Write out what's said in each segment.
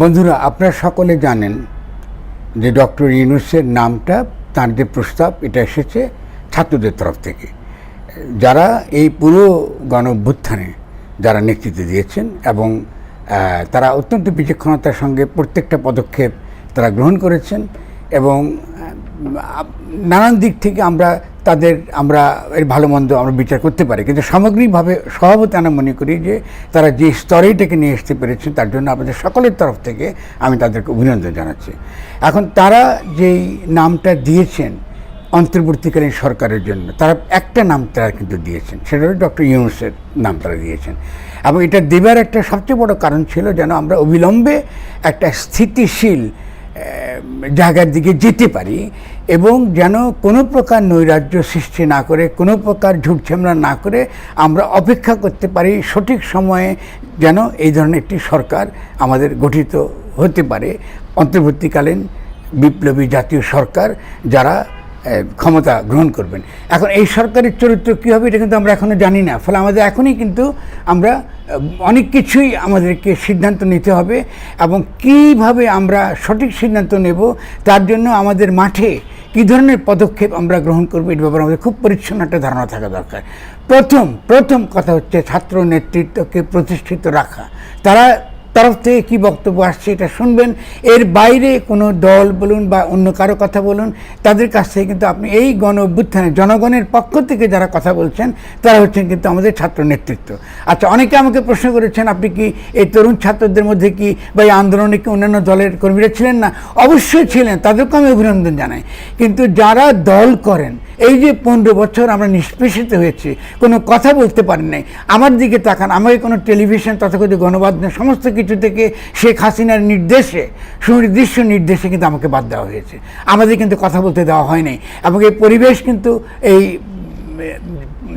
বন্ধুরা, আপনারা সকলে জানেন যে ডক্টর ইউনুসের নামটা, তার যে প্রস্তাব, এটা এসেছে ছাত্রদের তরফ থেকে। যারা এই পুরো গণ অভ্যুত্থানে যারা নেতৃত্ব দিয়েছেন এবং তারা অত্যন্ত বিচক্ষণতার সঙ্গে প্রত্যেকটা পদক্ষেপ তারা গ্রহণ করেছেন এবং নানান দিক থেকে আমরা তাদের আমরা এর ভালো মন্দ আমরা বিচার করতে পারি। কিন্তু সামগ্রিকভাবে স্বভাবত আমরা মনে করি যে তারা যে স্তরে এটাকে নিয়ে আসতে পেরেছে তার জন্য আমাদের সকলের তরফ থেকে আমি তাদেরকে অভিনন্দন জানাচ্ছি। এখন তারা যেই নামটা দিয়েছেন অন্তর্বর্তীকালীন সরকারের জন্য, তারা একটা নাম তারা কিন্তু দিয়েছেন, সেটা হলো ডক্টর ইউনুসের নাম তারা দিয়েছেন। এবং এটা দেবার একটা সবচেয়ে বড় কারণ ছিল যেন আমরা অবিলম্বে একটা স্থিতিশীল জায়গার দিকে যেতে পারি এবং যেন কোনো প্রকার নৈরাজ্য সৃষ্টি না করে, কোনো প্রকার ঝুটঝামলা না করে আমরা অপেক্ষা করতে পারি, সঠিক সময়ে যেন এই ধরনের একটি সরকার আমাদের গঠিত হতে পারে। অন্তর্বর্তীকালীন বিপ্লবী জাতীয় সরকার যারা ক্ষমতা গ্রহণ করবেন। এখন এই সরকারের চরিত্র কী হবে এটা কিন্তু আমরা এখনও জানি না। ফলে আমাদের এখনই কিন্তু আমরা অনেক কিছুই আমাদেরকে সিদ্ধান্ত নিতে হবে এবং কীভাবে আমরা সঠিক সিদ্ধান্ত নেব তার জন্য আমাদের মাঠে কী ধরনের পদক্ষেপ আমরা গ্রহণ করব এর ব্যাপারে আমাদের খুব পরিচ্ছন্ন একটা ধারণা থাকা দরকার। প্রথম প্রথম কথা হচ্ছে ছাত্র নেতৃত্বকে প্রতিষ্ঠিত রাখা। তারা তরফ থেকে কী বক্তব্য আসছে এটা শুনবেন। এর বাইরে কোনো দল বলুন বা অন্য কারও কথা বলুন, তাদের কাছ থেকে কিন্তু আপনি এই গণ অভ্যুত্থানে, জনগণের পক্ষ থেকে যারা কথা বলছেন, তারা হচ্ছেন কিন্তু আমাদের ছাত্র নেতৃত্ব। আচ্ছা অনেকে আমাকে প্রশ্ন করেছেন, আপনি কি এই তরুণ ছাত্রদের মধ্যে কি বা এই আন্দোলনে কি অন্যান্য দলের কর্মীরা ছিলেন না? অবশ্যই ছিলেন তাদেরকে আমি অভিনন্দন জানাই। কিন্তু যারা দল করেন, এই যে পনেরো বছর আমরা নিষ্পেষিত হয়েছি, কোনো কথা বলতে পারেন নাই। আমার দিকে তাকান, আমাকে কোনো টেলিভিশন, তথাকথিত গণমাধ্যম, সমস্ত কিছু থেকে শেখ হাসিনার নির্দেশে, সুনির্দিষ্ট নির্দেশে কিন্তু আমাকে বাদ দেওয়া হয়েছে। আমাদের কিন্তু কথা বলতে দেওয়া হয় নাই। এবং এই পরিবেশ কিন্তু এই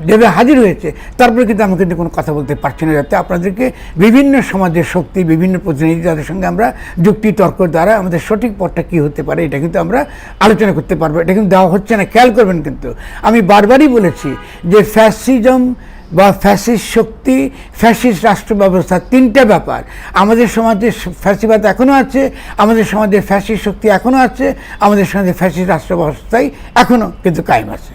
যেভাবে হাজির হয়েছে। তারপরে কিন্তু আমি কিন্তু কোনো কথা বলতে পারছি না যাতে আপনাদেরকে বিভিন্ন সমাজের শক্তি, বিভিন্ন প্রতিনিধি তাদের সঙ্গে আমরা যুক্তি, তর্ক দ্বারা আমাদের সঠিক পথটা কী হতে পারে, এটা কিন্তু আমরা আলোচনা করতে পারব। এটা কিন্তু দেওয়া হচ্ছে না, খেয়াল করবেন কিন্তু। আমি বারবারই বলেছি যে ফ্যাসিজম বা ফ্যাসিস শক্তি, ফ্যাসিস রাষ্ট্র ব্যবস্থা, তিনটা ব্যাপার। আমাদের সমাজে ফ্যাসিবাদ এখনও আছে, আমাদের সমাজে ফ্যাসিস্ট শক্তি এখনও আছে, আমাদের সমাজে ফ্যাসিস রাষ্ট্র ব্যবস্থাই এখনও কিন্তু কায়েম আছে।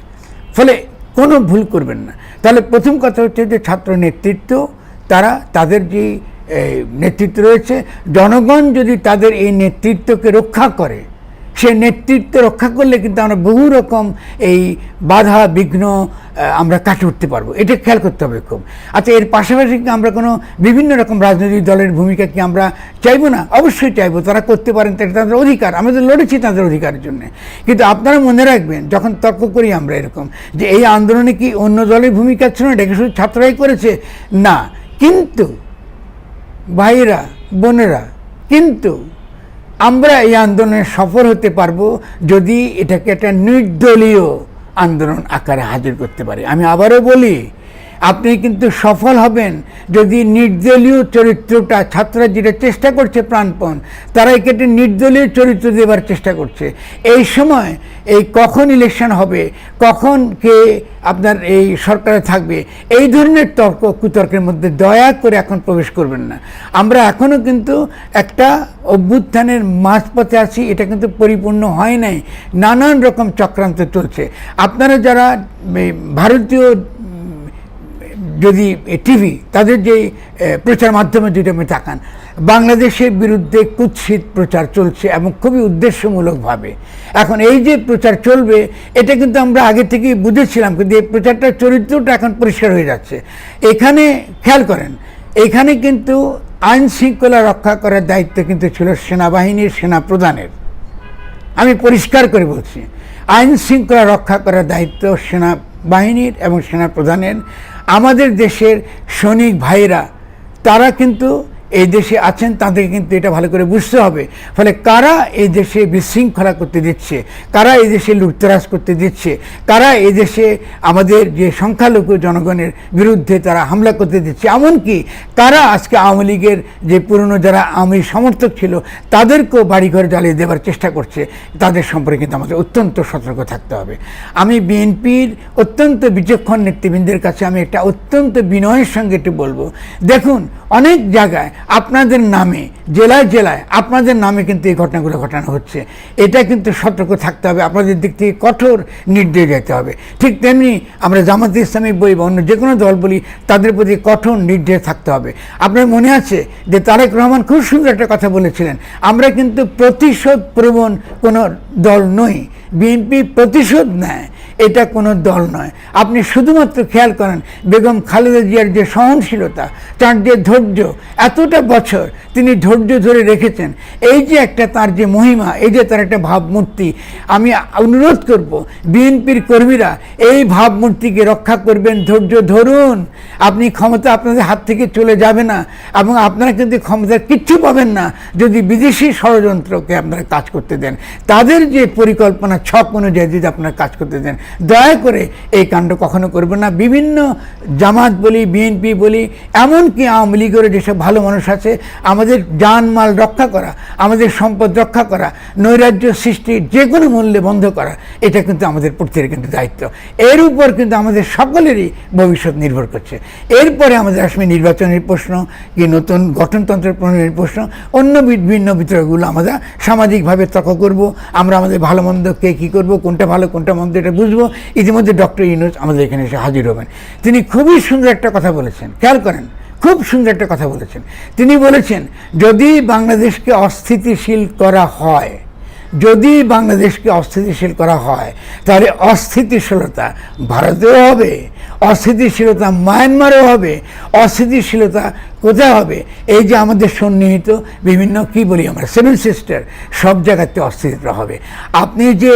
ফলে কোনো ভুল করবেন না। তাহলে প্রথম কথা হচ্ছে যে ছাত্র নেতৃত্ব, তারা তাদের যে নেতৃত্ব রয়েছে, জনগণ যদি তাদের এই নেতৃত্বকে রক্ষা করে সে নেতৃত্ব রক্ষা করলে কিন্তু আমরা বহু রকম এই বাধা, বিঘ্ন আমরা কাটিয়ে উঠতে পারব। এটা খেয়াল করতে হবে খুব। আচ্ছা এর পাশাপাশি আমরা কোনো বিভিন্ন রকম রাজনৈতিক দলের ভূমিকা কি আমরা চাইব না? অবশ্যই চাইব। তারা করতে পারেন এটা তাদের অধিকার। আমরা তো লড়েছি তাদের অধিকারের জন্য। কিন্তু আপনারা মনে রাখবেন, যখন তর্ক করি আমরা এরকম, যে এই আন্দোলনে কি অন্য দলের ভূমিকা ছিল না এটাকে শুধু ছাত্ররাই করেছে? না। কিন্তু ভাইয়েরা, বোনেরা, কিন্তু আমরা এই আন্দোলনে সফল হতে পারব যদি এটাকে একটা নির্দলীয় আন্দোলন আকারে হাজির করতে পারি। আমি আবারও বলি আপনি কিন্তু সফল হবেন যদি নির্দলীয় চরিত্রটা ছাত্ররা যেটা চেষ্টা করছে প্রাণপণ তারা একে নির্দলীয় চরিত্র দেবার চেষ্টা করছে। এই সময় এই কখন ইলেকশন হবে, কখন কে আপনার এই সরকারে থাকবে, এই ধরনের তর্ক কুতর্কের মধ্যে দয়া করে এখন প্রবেশ করবেন না। আমরা এখনও কিন্তু একটা অভ্যুত্থানের মাঝপথে আছি, এটা কিন্তু পরিপূর্ণ হয় নাই। নানান রকম চক্রান্ত চলছে। আপনারা যারা ভারতীয় যদি টিভি, তাদের যে প্রচার মাধ্যমে যদি আপনি তাকান, বাংলাদেশের বিরুদ্ধে কুৎসিত প্রচার চলছে এবং খুবই উদ্দেশ্যমূলকভাবে। এখন এই যে প্রচার চলবে, এটা কিন্তু আমরা আগে থেকেই বুঝেছিলাম, কিন্তু এই প্রচারটার চরিত্রটা এখন পরিষ্কার হয়ে যাচ্ছে। এখানে খেয়াল করেন, এখানে কিন্তু আইন শৃঙ্খলা রক্ষা করার দায়িত্ব কিন্তু ছিল সেনাবাহিনীর সেনা প্রধানের আমি পরিষ্কার করে বলছি, আইন শৃঙ্খলা রক্ষা করার দায়িত্ব সেনা বাহিনীর এবং সেনা প্রধানের আমাদের দেশের সৈনিক ভাইরা তারা কিন্তু এই দেশে আছেন, তাদেরকে কিন্তু এটা ভালো করে বুঝতে হবে। ফলে কারা এই দেশে বিশৃঙ্খলা করতে দিচ্ছে? কারা এই দেশে লুটতরাজ করতে দিচ্ছে? কারা এই দেশে আমাদের যে সংখ্যালঘু জনগণের বিরুদ্ধে তারা হামলা করতে দিচ্ছে? এমনকি কারা আজকে আওয়ামী লীগের যে পুরনো যারা আওয়ামী সমর্থক ছিল, তাদেরকেও বাড়িঘর জ্বালিয়ে দেওয়ার চেষ্টা করছে। তাদের সম্পর্কে কিন্তু আমাদের অত্যন্ত সতর্ক থাকতে হবে। আমি বিএনপির অত্যন্ত বিচক্ষণ নেতৃবৃন্দের কাছে আমি একটা অত্যন্ত বিনয়ের সঙ্গে একটু বলব। দেখুন, অনেক জায়গায় আপনাদের নামে, জেলায় জেলায় আপনাদের নামে কিন্তু এই ঘটনাগুলো ঘটানো হচ্ছে। এটা কিন্তু সতর্ক থাকতে হবে, আপনাদের দিক থেকে কঠোর নির্দেশ যেতে হবে। ঠিক তেমনি আমরা জামাত ইসলামিক বই বা অন্য যে কোনো দল বলি, তাদের প্রতি কঠোর নির্দেশ থাকতে হবে। আপনার মনে আছে যে তারেক রহমান খুব সুন্দর একটা কথা বলেছিলেন, আমরা কিন্তু প্রতিশোধ প্রবণ কোনো দল নই, বিএনপি প্রতিশোধ নেয়। এটা কোনো দল নয়। আপনি শুধুমাত্র খেয়াল করেন, বেগম খালেদা জিয়ার যে সহনশীলতা, তার যে ধৈর্য, এতটা বছর তিনি ধৈর্য ধরে রেখেছেন, এই যে একটা তার যে মহিমা, এই যে তার একটা ভাবমূর্তি, আমি অনুরোধ করব, বিএনপির কর্মীরা এই ভাবমূর্তিকে রক্ষা করবেন, ধৈর্য ধরুন। আপনি ক্ষমতা আপনাদের হাত থেকে চলে যাবে না এবং আপনারা কিন্তু ক্ষমতা কিচ্ছু পাবেন না যদি বিদেশি ষড়যন্ত্রকে আপনারা কাজ করতে দেন। তাদের যে পরিকল্পনা ছক অনুযায়ী যদি আপনারা কাজ করতে দেন দয়া করে এই কাণ্ড কখনো করবেন না। বিভিন্ন জামাত বলি, বিএনপি বলি, এমনকি আওয়ামী লীগের যেসব ভালো মানুষ আছে, আমাদের জানমাল রক্ষা করা, আমাদের সম্পদ রক্ষা করা, নৈরাজ্য সৃষ্টি যে কোনো মূল্যে বন্ধ করা, এটা কিন্তু আমাদের প্রত্যেকের কিন্তু দায়িত্ব। এর উপর কিন্তু আমাদের সকলেরই ভবিষ্যৎ নির্ভর করছে। এরপরে আমাদের আসবে নির্বাচনের প্রশ্ন, কি নতুন গঠনতন্ত্র প্রণয়নের প্রশ্ন, অন্য বিভিন্ন বিতর্কগুলো আমরা সামাজিকভাবে তর্ক করব, আমরা আমাদের ভালো মন্দ কে কী করব, কোনটা ভালো, কোনটা মন্দ, এটা বুঝব। ইতিমধ্যে ডক্টর ইউনুস আমাদের এখানে এসে হাজির হবেন। তিনি খুবই সুন্দর একটা কথা বলেছেন, খেয়াল করেন, খুব সুন্দর একটা কথা বলেছেন। তিনি বলেছেন, যদি বাংলাদেশকে অস্থিতিশীল করা হয়, যদি বাংলাদেশকে অস্থিতিশীল করা হয়, তাহলে অস্থিতিশীলতা ভারতেও হবে অস্থিতিশীলতা মায়ানমারেও হবে, অস্থিতিশীলতা কোথায় হবে? এই যে আমাদের সন্নিহিত বিভিন্ন, কি বলি আমরা সেভেন সিস্টার সব জায়গাতে অস্থিরতা হবে। আপনি যে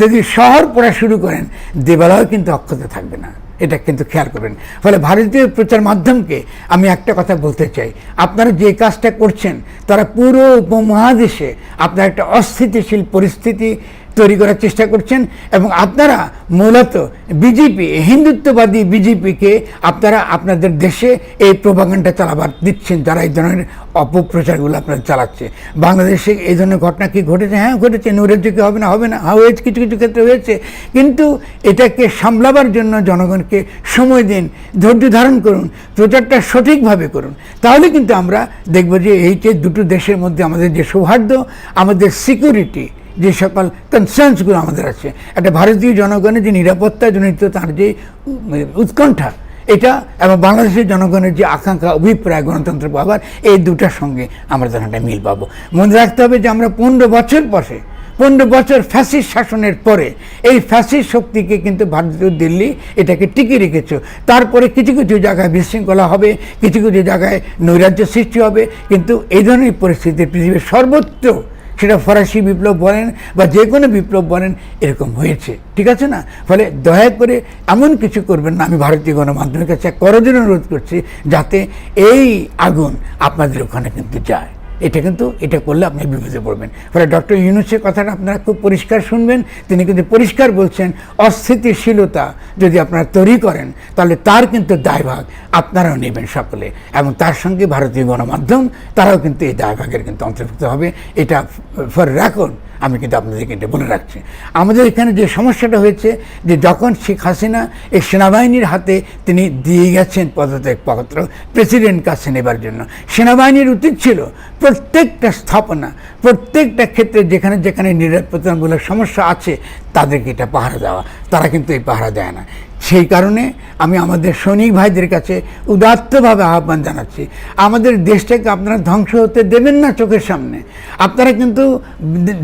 যদি শহর পড়া শুরু করেন, দেবালয় কিন্তু অক্ষত থাকবে না। এটা কিন্তু খেয়াল করবেন। ফলে ভারতীয় প্রচার মাধ্যমকে আমি একটা কথা বলতে চাই। আপনারা যে কাজটা করছেন, তারা পুরো উপমহাদেশে আপনার একটা অস্থিতিশীল পরিস্থিতি তৈরি করার চেষ্টা করছেন এবং আপনারা মূলত বিজেপি, হিন্দুত্ববাদী বিজেপিকে আপনারা আপনাদের দেশে এই প্রভাগান্ডা চালাবার দিচ্ছেন, যারা এই ধরনের অপপ্রচারগুলো আপনারা চালাচ্ছে। বাংলাদেশে এই ধরনের ঘটনা কি ঘটেছে? হ্যাঁ ঘটেছে। নৈরাজ্য কি হবে না? হবে না। হ্যাঁ হয়েছে, কিছু কিছু ক্ষেত্রে হয়েছে। কিন্তু এটাকে সামলাবার জন্য জনগণকে সময় দিন, ধৈর্য ধারণ করুন, প্রচারটা সঠিকভাবে করুন। তাহলে কিন্তু আমরা দেখব যে এই যে দুটো দেশের মধ্যে আমাদের যে সৌহার্দ্য, আমাদের সিকিউরিটি যে সকল কনসার্নসগুলো আমাদের আছে। একটা ভারতীয় জনগণের যে নিরাপত্তা জনিত তার যে উৎকণ্ঠা, এটা এবং বাংলাদেশের জনগণের যে আকাঙ্ক্ষা, অভিপ্রায় গণতন্ত্র পাবার এই দুটার সঙ্গে আমরা তখন একটা মিল পাবো। মনে রাখতে হবে যে আমরা পনেরো বছর পরে পনেরো বছর ফ্যাসিস্ট শাসনের পরে, এই ফ্যাসিস্ট শক্তিকে কিন্তু ভারতীয় দিল্লি এটাকে টিকে রেখেছে। তারপরে কিছু কিছু জায়গায় বিশৃঙ্খলা হবে, কিছু কিছু জায়গায় নৈরাজ্য সৃষ্টি হবে, কিন্তু এই ধরনের পরিস্থিতি পৃথিবীর সর্বত্র সেটা ফরাসি বিপ্লব বলেন বা যে কোনো বিপ্লব বলেন, এরকম হয়েছে। ঠিক আছে না? ফলে দয়া করে এমন কিছু করবেন না। আমি ভারতীয় গণমাধ্যমের কাছে করজোর অনুরোধ করছি যাতে এই আগুন আপনাদের ওখানে কিন্তু যায়। এটা কিন্তু এটা করলে আপনি বিপদে পড়বেন। ফলে ডক্টর ইউনুসের কথাটা আপনারা খুব পরিষ্কার শুনবেন। তিনি কিন্তু পরিষ্কার বলছেন, অস্থিতিশীলতা যদি আপনারা তৈরি করেন, তাহলে তার কিন্তু দায়ভাগ আপনারাও নেবেন সকলে। এবং তার সঙ্গে ভারতীয় গণমাধ্যম, তারাও কিন্তু এই দায়ভাগের কিন্তু অন্তর্ভুক্ত হবে। এটা ফর রেকর্ড আমি কিন্তু আপনাদেরকে এটা বলে রাখছি। আমাদের এখানে যে সমস্যাটা হয়েছে যে যখন শেখ হাসিনা এই সেনাবাহিনীর হাতে তিনি দিয়ে গেছেন পদত্যাগ পত্র, প্রেসিডেন্ট কাছে নেবার জন্য, সেনাবাহিনীর উচিত ছিল প্রত্যেকটা স্থাপনা, প্রত্যেকটা ক্ষেত্রে যেখানে যেখানে নিরাপত্তামূলক সমস্যা আছে, তাদেরকে এটা পাহারা দেওয়া। তারা কিন্তু এই পাহারা দেয় না। সেই কারণে আমি আমাদের সৈনিক ভাইদের কাছে উদাত্তভাবে আহ্বান জানাচ্ছি। আমাদের দেশটাকে আপনারা ধ্বংস হতে দেবেন না চোখের সামনে। আপনারা কিন্তু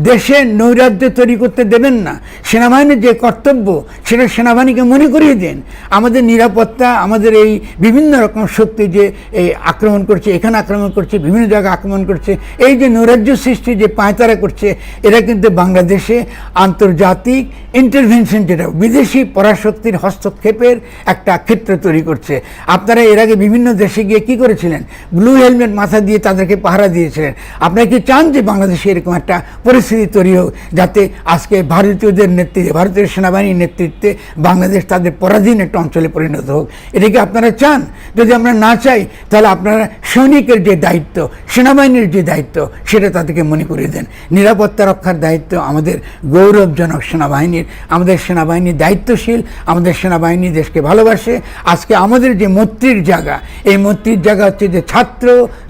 দেশে নৈরাজ্য তৈরি করতে দেবেন না। সেনাবাহিনীর যে কর্তব্য, সেটা সেনাবাহিনীকে মনে করিয়ে দেন। আমাদের নিরাপত্তা, আমাদের এই বিভিন্ন রকম শক্তি যে এই আক্রমণ করছে, এখানে আক্রমণ করছে, বিভিন্ন জায়গায় আক্রমণ করছে, এই যে নৈরাজ্য সৃষ্টি যে পায়তারা করছে, এরা কিন্তু বাংলাদেশে আন্তর্জাতিক ইন্টারভেনশন যেটা, বিদেশি পরাশক্তির হস্তক্ষেপের একটা ক্ষেত্র তৈরি করছে। আপনারা এর আগে বিভিন্ন দেশে গিয়ে কি করেছিলেন? ব্লু হেলমেট মাথা দিয়ে তাদেরকে পাহারা দিয়েছিলেন। আপনারা কি চান যে বাংলাদেশে এরকম একটা পরিস্থিতি তৈরি হোক, যাতে আজকে ভারতীয়দের নেতৃত্বে, ভারতীয় সেনাবাহিনীর নেতৃত্বে বাংলাদেশ তাদের পরাধীন একটা অঞ্চলে পরিণত হোক? এটা কি আপনারা চান? যদি আমরা না চাই, তাহলে আপনারা সৈনিকের যে দায়িত্ব, সেনাবাহিনীর যে দায়িত্ব, সেটা তাদেরকে মনে করিয়ে দেন। নিরাপত্তা রক্ষার দায়িত্ব আমাদের গৌরবজনক সেনাবাহিনীর, আমাদের সেনাবাহিনী দায়িত্বশীল, আমাদের সেনাবাহিনী দেশকে ভালোবাসে। আজকে আমাদের যে মৈত্রীর জায়গা, এই মৈত্রীর জায়গা হচ্ছে যে ছাত্র,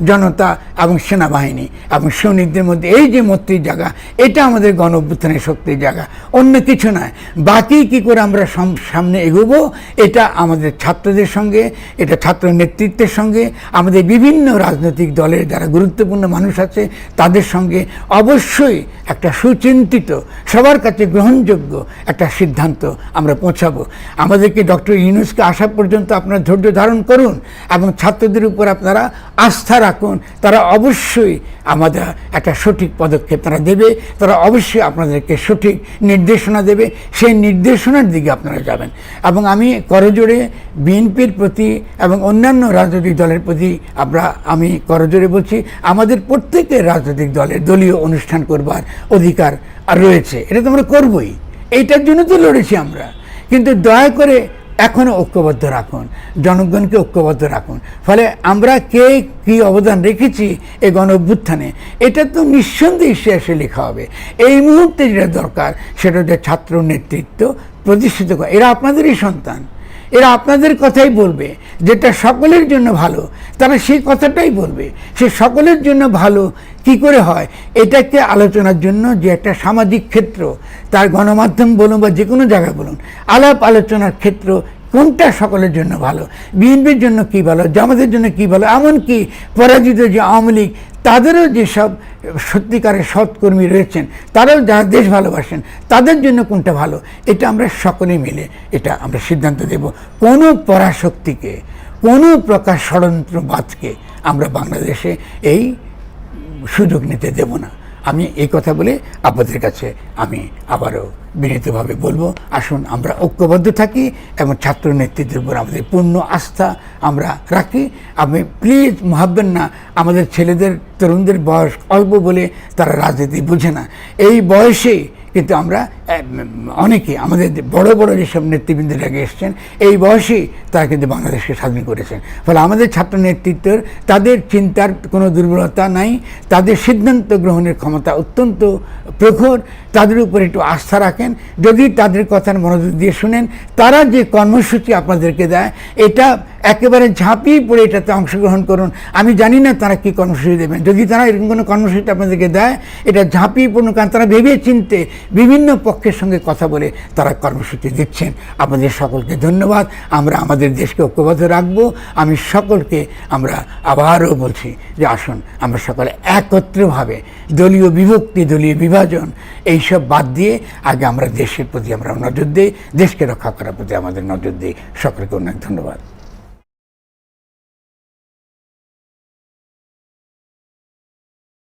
জনতা এবং সেনাবাহিনী এবং সৈনিকদের মধ্যে এই যে মৈত্রীর জায়গা, এটা আমাদের গণ অভ্যুত্থানের শক্তির জায়গা। অন্য কিছু নয়, বাকি কি করে আমরা সামনে এগোবো, এটা আমাদের ছাত্রদের সঙ্গে, এটা ছাত্র নেতৃত্বের সঙ্গে, আমাদের বিভিন্ন রাজনৈতিক দলের যারা গুরুত্বপূর্ণ মানুষ আছে, তাদের সঙ্গে অবশ্যই একটা সুচিন্তিত, সবার কাছে গ্রহণযোগ্য একটা সিদ্ধান্ত আমরা পৌঁছাবো। আমাদেরকে ডক্টর ইউনুসকে আসা পর্যন্ত আপনারা ধৈর্য ধারণ করুন এবং ছাত্রদের উপর আপনারা আস্থা রাখুন। তারা অবশ্যই আমাদের একটা সঠিক পদক্ষেপ তারা দেবে। তারা অবশ্যই আপনাদেরকে সঠিক নির্দেশনা দেবে। সেই নির্দেশনার দিকে আপনারা যাবেন। এবং আমি করজোড়ে বিএনপির প্রতি এবং অন্যান্য রাজনৈতিক দলের প্রতি আমরা, আমি করজোড়ে বলছি, আমাদের প্রত্যেকের রাজনৈতিক দলের দলীয় অনুষ্ঠান করবার অধিকার রয়েছে। এটা তো আমরা করবই। এইটার জন্য তো লড়েছি আমরা। কিন্তু দয়া করে এখনও ঐক্যবদ্ধ রাখুন, জনগণকে ঐক্যবদ্ধ রাখুন। ফলে আমরা কে কী অবদান রেখেছি এই গণ অভ্যুত্থানে এটা তো নিঃসন্দেহে ইতিহাসে লেখা হবে। এই মুহূর্তে যেটা দরকার, সেটা হচ্ছে ছাত্র নেতৃত্ব প্রতিষ্ঠিত করা। এরা আপনাদেরই সন্তান। এরা আপনাদের কথাই বলবে, যেটা সকলের জন্য ভালো, তারা সেই কথাটাই বলবে। সে সকলের জন্য ভালো কি করে হয়? এটাকে আলোচনার জন্য যে একটা সামাজিক ক্ষেত্র, তার গণমাধ্যম বলুন বা যে কোনো জায়গায় বলুন, আলাপ আলোচনার ক্ষেত্র কোনটা সকলের জন্য ভালো? বিএনপির জন্য কি ভালো? জামাতের জন্য কি ভালো? এমনকি পরাজিত যে আওয়ামী লীগ, তাদেরও যেসব সত্যিকারের সৎকর্মী রয়েছেন, তারাও যারা দেশ ভালোবাসেন, তাদের জন্য কোনটা ভালো? এটা আমরা সকলে মিলে এটা আমরা সিদ্ধান্ত দেব। কোনো পরাশক্তিকে, কোনো প্রকার ষড়যন্ত্রবাদকে আমরা বাংলাদেশে এই সুযোগ নিতে দেব না। আমি এই কথা বলে আপনাদের কাছে আমি আবারও বিনীতভাবে বলব, আসুন আমরা ঐক্যবদ্ধ থাকি এবং ছাত্র নেতৃত্বের উপর আমাদের পূর্ণ আস্থা আমরা রাখি। আপনি প্লিজ ভাববেন না, আমাদের ছেলেদের, তরুণদের বয়স অল্প বলে তারা রাজনীতি বুঝে না। এই বয়সে কিন্তু আমরা অনেকে, আমাদের বড় বড় যেসব নেতৃবৃন্দের আগে এসছেন, এই বয়সেই তারা কিন্তু বাংলাদেশকে স্বাধীন করেছেন। ফলে আমাদের ছাত্র নেতৃত্বের তাদের চিন্তার কোনো দুর্বলতা নাই, তাদের সিদ্ধান্ত গ্রহণের ক্ষমতা অত্যন্ত প্রখর, তাদের উপর একটু আস্থা রাখেন, যদি তাদের কথার মনোযোগ দিয়ে শুনেন, তারা যে কর্মসূচি আপনাদেরকে দেয়, এটা একেবারে ঝাঁপিয়ে পড়ে এটাতে অংশগ্রহণ করুন। আমি জানি না তারা কী কর্মসূচি দেবেন। যদি তারা এরকম কোনো কর্মসূচি আপনাদেরকে দেয়, এটা ঝাঁপিয়ে পড়ুন, কারণ তারা ভেবে চিনতে বিভিন্ন পক্ষের সঙ্গে কথা বলে তারা কর্মসূচি দিচ্ছেন। আপনাদের সকলকে ধন্যবাদ। আমরা আমাদের দেশকে ঐক্যবদ্ধ রাখব। আমি সকলকে আমরা আবারও বলছি যে আসুন, আমরা সকলে একত্রভাবে দলীয় বিভক্তি, দলীয় বিভাজন, এইসব বাদ দিয়ে আগে আমরা দেশের প্রতি আমরা নজর দিই, দেশকে রক্ষা করার প্রতি আমাদের নজর দিই। সকলকে অনেক ধন্যবাদ।